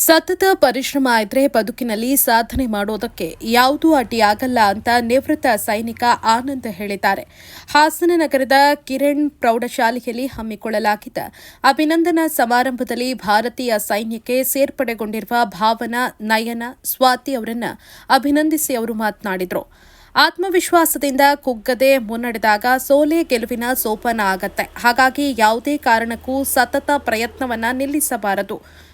ಸತತ ಪರಿಶ್ರಮ ಇದ್ರೆ ಬದುಕಿನಲ್ಲಿ ಸಾಧನೆ ಮಾಡೋದಕ್ಕೆ ಯಾವುದೂ ಅಡ್ಡಿಯಾಗಲ್ಲ ಅಂತ ನಿವೃತ್ತ ಸೈನಿಕ ಆನಂದ್ ಹೇಳಿದ್ದಾರೆ. ಹಾಸನ ನಗರದ ಕಿರಣ್ ಪ್ರೌಢಶಾಲೆಯಲ್ಲಿ ಹಮ್ಮಿಕೊಳ್ಳಲಾಗಿದ್ದ ಅಭಿನಂದನಾ ಸಮಾರಂಭದಲ್ಲಿ ಭಾರತೀಯ ಸೈನ್ಯಕ್ಕೆ ಸೇರ್ಪಡೆಗೊಂಡಿರುವ ಭಾವನಾ, ನಯನ, ಸ್ವಾತಿ ಅವರನ್ನ ಅಭಿನಂದಿಸಿ ಅವರು ಮಾತನಾಡಿದರು. ಆತ್ಮವಿಶ್ವಾಸದಿಂದ ಕುಗ್ಗದೆ ಮುನ್ನಡೆದಾಗ ಸೋಲೆ ಗೆಲುವಿನ ಸೋಪಾನ ಆಗತ್ತೆ. ಹಾಗಾಗಿ ಯಾವುದೇ ಕಾರಣಕ್ಕೂ ಸತತ ಪ್ರಯತ್ನವನ್ನ ನಿಲ್ಲಿಸಬಾರದು.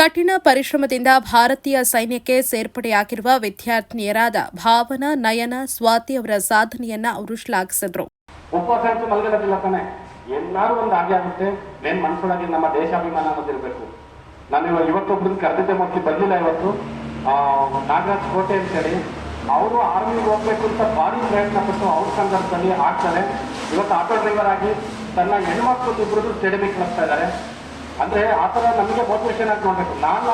ಕಠಿಣ ಪರಿಶ್ರಮದಿಂದ ಭಾರತೀಯ ಸೈನ್ಯಕ್ಕೆ ಸೇರ್ಪಡೆಯಾಗಿರುವ ವಿದ್ಯಾರ್ಥಿನಿಯರಾದ ಭಾವನಾ, ನಯನ, ಸ್ವಾತಿ ಅವರ ಸಾಧನೆಯನ್ನ ಅವರು ಶ್ಲಾಘಿಸಿದ್ರು. ಉಪವಾಸ ಅಂತೂ ಮಲಗಿರೋದಿಲ್ಲ ತಾನೆ. ಒಂದು ಹಾಗೆ ಆಗುತ್ತೆ. ಮೇನ್ ಮನಸ್ಸೊಳಗೆ ನಮ್ಮ ದೇಶಾಭಿಮಾನ ಅನ್ನೋದಿರ್ಬೇಕು ನಾನು ಇವಾಗ ಇವತ್ತೊಬ್ರನ್ನ ಕರೆದಿದ್ದೆ, ಮೋಸ್ಟ್ಲಿ ಬಂದಿಲ್ಲ ಇವತ್ತು. ನಾಗರಾಜ್ ಕೋಟೆ ಅಂತೇಳಿ. ಅವರು ಆರ್ಮಿಗೆ ಹೋಗ್ಬೇಕು ಅಂತ ಭಾರಿ ಪ್ರಯತ್ನ ಪಟ್ಟು ಅವ್ರ ಸಂದರ್ಭದಲ್ಲಿ ಆಗ್ತಾರೆ ಇವತ್ತು ಆಟೋ ಡ್ರೈವರ್ ಆಗಿ ತನ್ನ ಹೆಣ್ಮಕ್ಳು ಇಬ್ಬರು ಸ್ಟೇಡಿಯಮಿಗೆ ಕಳಿಸ್ತಾ ಇದ್ದಾರೆ. ಅಂದ್ರೆ ಆ ನಮಗೆ ಮೋಟಿವೇಶನ್ ಆಗಿ ನೋಡ್ಬೇಕು. ನಾನು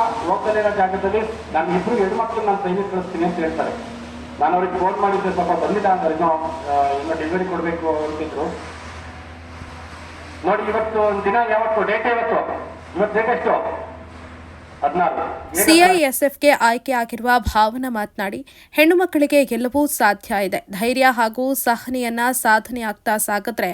ಇರೋ ಜಾಗದಲ್ಲಿ ನಾನು ಇಬ್ರು ಹೆಣ್ಮಕ್ಳು ನಾನು ಸೈನಿಕ ಕಳಿಸ್ತೀನಿ ಅಂತ ಹೇಳ್ತಾರೆ. ನಾನು ಅವ್ರಿಗೆ ಫೋನ್ ಮಾಡಿದ್ದೆ ಸ್ವಲ್ಪ ಬಂದಿಲ್ಲ ಅಂದ್ರೆ ಇನ್ನೂ ಇನ್ನೂ ಡೆಲಿವರಿ ಕೊಡಬೇಕು ಅಂತಿದ್ರು. ನೋಡಿ, ಇವತ್ತು ದಿನ ಯಾವತ್ತು? ಡೇಟ್ ಯಾವತ್ತು? ಇವತ್ತು ಡೇಟ್ ಎಷ್ಟು? ಸಿಐಎಸ್ಎಫ್ಗೆ ಆಯ್ಕೆ ಆಗಿರುವ ಭಾವನಾ ಮಾತನಾಡಿ, ಹೆಣ್ಣು ಮಕ್ಕಳಿಗೆ ಎಲ್ಲವೂ ಸಾಧ್ಯ ಇದೆ. ಧೈರ್ಯ ಹಾಗೂ ಸಹನೆಯನ್ನ ಸಾಧನೆ ಆಗ್ತಾ ಸಾಗಿದ್ರೆ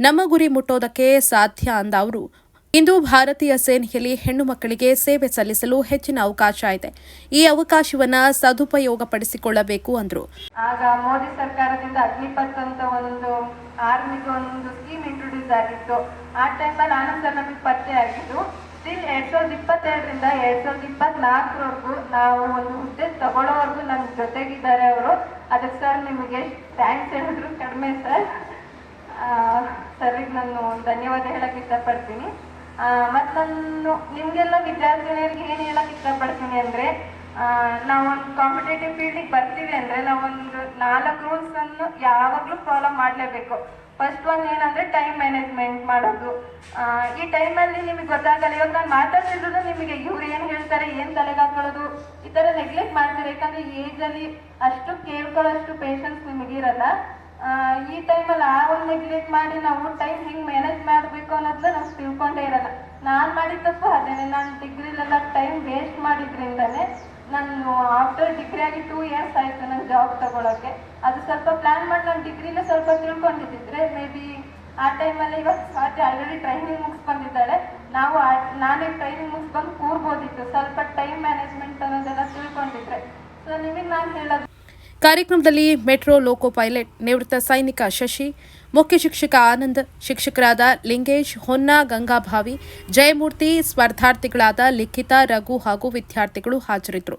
ನಮ್ಮ ಗುರಿ ಮುಟ್ಟೋದಕ್ಕೆ ಸಾಧ್ಯ ಅಂದ ಅವರು. ಇಂದು ಭಾರತೀಯ ಸೇನೆಯಲ್ಲಿ ಹೆಣ್ಣು ಮಕ್ಕಳಿಗೆ ಸೇವೆ ಸಲ್ಲಿಸಲು ಹೆಚ್ಚಿನ ಅವಕಾಶ ಇದೆ. ಈ ಅವಕಾಶವನ್ನ ಸದುಪಯೋಗಪಡಿಸಿಕೊಳ್ಳಬೇಕು ಅಂದರು. ಆಗ ಮೋದಿ ಸರ್ಕಾರದಿಂದ ಅಗ್ನಿಪಥ್ ಅಂತ ಒಂದು ಆರ್ಮಿಗೆ ಒಂದು ಸ್ಕೀಮ್ ಇಂಟ್ರೊಡ್ಯೂಸ್ ಆಗಿತ್ತು. ಆ ಟೈಮಲ್ಲಿ ಆನಂದ್ ಸರ್ ನಮಗೆ ಪತ್ತೆ ಆಗಿದ್ದು ಸ್ಟಿಲ್ ಎರಡ್ ಸಾವಿರದ ಇಪ್ಪತ್ತೆರಡರಿಂದ ಎರಡ್ ಸಾವಿರದ ಇಪ್ಪತ್ನಾಲ್ಕರವರೆಗೂ ನಾವು ಒಂದು ಹುದ್ದೆ ತಗೊಳ್ಳೋವರೆಗೂ ನಮ್ಮ ಜೊತೆಗಿದ್ದಾರೆ ಅವರು. ಅದಕ್ಕೆ ಸರ್ ನಿಮಗೆ ಥ್ಯಾಂಕ್ಸ್ ಹೇಳಿದ್ರು ಕಡಿಮೆ ಸರ್. ಸರ್ಗೆ ನಾನು ಧನ್ಯವಾದ ಹೇಳಕ್ಕೆ ಇಷ್ಟಪಡ್ತೀನಿ. ಮತ್ತು ನಾನು ನಿಮಗೆಲ್ಲ ವಿದ್ಯಾರ್ಥಿನಿಯರಿಗೆ ಏನು ಹೇಳಕ್ಕೆ ಇಷ್ಟಪಡ್ತೀನಿ ಅಂದರೆ ನಾವೊಂದು ಕಾಂಪಿಟೇಟಿವ್ ಫೀಲ್ಡಿಗೆ ಬರ್ತೀವಿ ಅಂದರೆ ನಾವೊಂದು ನಾಲ್ಕು ರೂಲ್ಸ್ ಅನ್ನು ಯಾವಾಗಲೂ ಫಾಲೋ ಮಾಡಲೇಬೇಕು. ಫಸ್ಟ್ ಒನ್ ಏನಂದ್ರೆ ಟೈಮ್ ಮ್ಯಾನೇಜ್ಮೆಂಟ್ ಮಾಡೋದು. ಈ ಟೈಮಲ್ಲಿ ನಿಮಗೆ ಗೊತ್ತಾಗಲ್ಲ, ಇವಾಗ ನಾನು ಮಾತಾಡ್ತಿರೋದು ನಿಮಗೆ ಇವ್ರು ಏನು ಹೇಳ್ತಾರೆ, ಏನು ತಲೆಗೆ ಹಾಕೊಳ್ಳೋದು ಈ ಥರ ನೆಗ್ಲೆಕ್ಟ್ ಮಾಡ್ತಾರೆ. ಯಾಕಂದ್ರೆ ಏಜಲ್ಲಿ ಅಷ್ಟು ಕೇಳ್ಕೊಳ್ಳೋಷ್ಟು ಪೇಷನ್ಸ್ ನಿಮಗಿರಲ್ಲ ಈ ಟೈಮಲ್ಲಿ ಆ ಒಂದು ನೆಗ್ಲೆಕ್ಟ್ ಮಾಡಿ ನಾವು ಟೈಮ್ ಹೆಂಗೆ ನಾನು ಮಾಡಿದ ತಪ್ಪು ಅದೇನೆ. ನಾನು ಡಿಗ್ರಿಲೆಲ್ಲ ಟೈಮ್ ವೇಸ್ಟ್ ಮಾಡಿದ್ರಿಂದನೇ ನಾನು ಆಫ್ಟರ್ ಡಿಗ್ರಿ ಆಗಿ ಟೂ ಇಯರ್ಸ್ ಆಯಿತು ನಾನು ಜಾಬ್ ತಗೊಳಕ್ಕೆ. ಅದು ಸ್ವಲ್ಪ ಪ್ಲ್ಯಾನ್ ಮಾಡಿ ನಾನು ಡಿಗ್ರಿನ ಸ್ವಲ್ಪ ತಿಳ್ಕೊಂಡಿದ್ದಿದ್ರೆ ಮೇ ಬಿ ಆ ಟೈಮಲ್ಲಿ ಇವಾಗ ಸ್ವಾತಿ ಆಲ್ರೆಡಿ ಟ್ರೈನಿಂಗ್ ಮುಗಿಸ್ಕೊಂಡಿದ್ದಾಳೆ. ನಾವು ನಾನೇ ಟ್ರೈನಿಂಗ್ ಮುಗಿಸ್ಬಂದು ಕೂರ್ಬೋದಿತ್ತು. ಸ್ವಲ್ಪ ಟೈಮ್ ಮ್ಯಾನೇಜ್ಮೆಂಟ್ ಅನ್ನೋದೆಲ್ಲ ತಿಳ್ಕೊಂಡಿದ್ರೆ. ಸೊ ನಿಮಗೆ ನಾನು ಹೇಳೋದು. ಕಾರ್ಯಕ್ರಮದಲ್ಲಿ ಮೆಟ್ರೋ ಲೋಕೋ ಪೈಲಟ್ ನಿವೃತ್ತ ಸೈನಿಕ ಶಶಿ, ಮುಖ್ಯ ಶಿಕ್ಷಕ ಆನಂದ್, ಶಿಕ್ಷಕರಾದ ಲಿಂಗೇಶ್, ಹೊನ್ನ, ಗಂಗಾಭಾವಿ, ಜಯಮೂರ್ತಿ, ಸ್ಪರ್ಧಾರ್ಥಿಗಳಾದ ಲಿಖಿತ, ರಘು ಹಾಗೂ ವಿದ್ಯಾರ್ಥಿಗಳು ಹಾಜರಿದ್ದರು.